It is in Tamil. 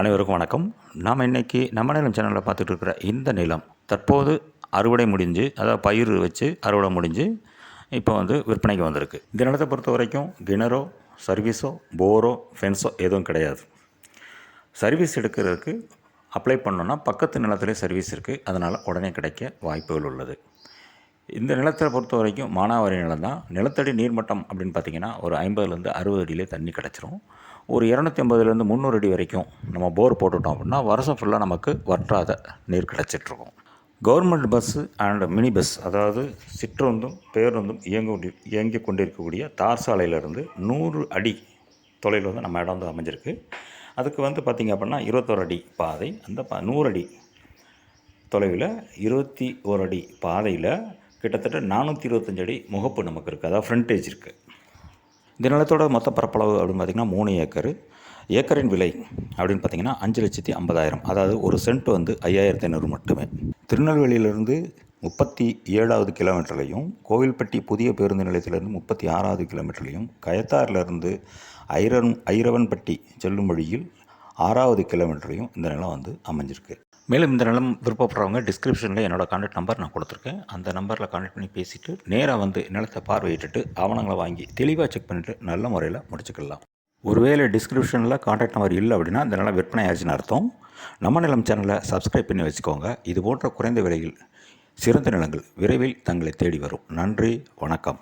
அனைவருக்கும் வணக்கம். நாம் இன்னைக்கு நம்ம நிலம் சேனலில் பார்த்துட்டு இருக்கிற இந்த நிலம் தற்போது அறுவடை முடிஞ்சு அதாவது பயிர் வச்சு அறுவடை முடிஞ்சு இப்போ வந்து விற்பனைக்கு வந்திருக்கு. இந்த நிலத்தை பொறுத்த வரைக்கும் கிணறோ சர்வீஸோ போரோ ஃபென்ஸோ எதுவும் கிடையாது. சர்வீஸ் எடுக்கிறதுக்கு அப்ளை பண்ணோன்னா பக்கத்து நிலத்திலே சர்வீஸ் இருக்குது அதனால் உடனே கிடைக்க வாய்ப்புகள் உள்ளது. இந்த நிலத்தை பொறுத்த வரைக்கும் மானாவாரி நிலம் தான் நிலத்தடி நீர்மட்டம் அப்படின்னு பார்த்தீங்கன்னா ஒரு ஐம்பதுலேருந்து அறுபது அடியிலே தண்ணி கிடச்சிரும். ஒரு இரநூத்தி ஐம்பதுலேருந்து முந்நூறு அடி வரைக்கும் நம்ம போர் போட்டுட்டோம் அப்படின்னா வருஷம் ஃபுல்லாக நமக்கு வற்றாத நீர் கிடச்சிட்ருக்கும். Government bus and mini bus அதாவது சிற்றுந்தும் பேருந்தும் இயங்க இயங்கி கொண்டிருக்கக்கூடிய தார் சாலையிலேருந்து நூறு அடி தொலைவில் வந்து நம்ம இடம் வந்து அமைஞ்சிருக்கு. அதுக்கு வந்து பார்த்திங்க அப்படின்னா இருபத்தோரு அடி பாதை. அந்த பா நூறு அடி தொலைவில் இருபத்தி ஒரு அடி பாதையில் கிட்டத்தட்ட நானூற்றி இருபத்தஞ்சு அடி முகப்பு நமக்கு இருக்குது அதாவது ஃப்ரண்டேஜ் இருக்குது இந்த நிலத்தோட மொத்த பரப்பளவு அப்படின்னு பார்த்திங்கன்னா மூணு ஏக்கர். ஏக்கரின் விலை அப்படின்னு பார்த்தீங்கன்னா அஞ்சு லட்சத்தி ஐம்பதாயிரம். அதாவது ஒரு சென்ட் வந்து ஐயாயிரத்தி ஐநூறு மட்டுமே. திருநெல்வேலியிலிருந்து முப்பத்தி ஏழாவது கிலோமீட்டர்லையும் கோவில்பட்டி புதிய பேருந்து நிலையத்திலிருந்து முப்பத்தி ஆறாவது கிலோமீட்டர்லையும் கயத்தாறிலிருந்து ஐரன் ஐரவன்பட்டி செல்லும் வழியில் ஆறாவது கிலோமீட்டரையும் இந்த நிலம் வந்து அமைஞ்சிருக்கு. மேலும் இந்த நிலம் விருப்பப்படுறவங்க டிஸ்கிரிப்ஷனில் என்னோட கான்டாக்ட் நம்பர் நான் கொடுத்துருக்கேன். அந்த நம்பரில் கான்டாக்ட் பண்ணி பேசிவிட்டு நேராக வந்து நிலத்தை பார்வையிட்டுட்டு ஆவணங்களை வாங்கி தெளிவாக செக் பண்ணிவிட்டு நல்ல முறையில் முடிச்சுக்கலாம். ஒருவேளை டிஸ்கிரிப்ஷனில் கான்டாக்ட் நம்பர் இல்லை அப்படின்னா இந்த நிலம் விற்பனை ஆச்சுன்னு அர்த்தம். நம்ம நிலம் சேனலை சப்ஸ்கிரைப் பண்ணி வச்சுக்கோங்க. இது போன்ற குறைந்த விலையில் சிறந்த நிலங்கள் விரைவில் தங்களை தேடி வரும். நன்றி வணக்கம்.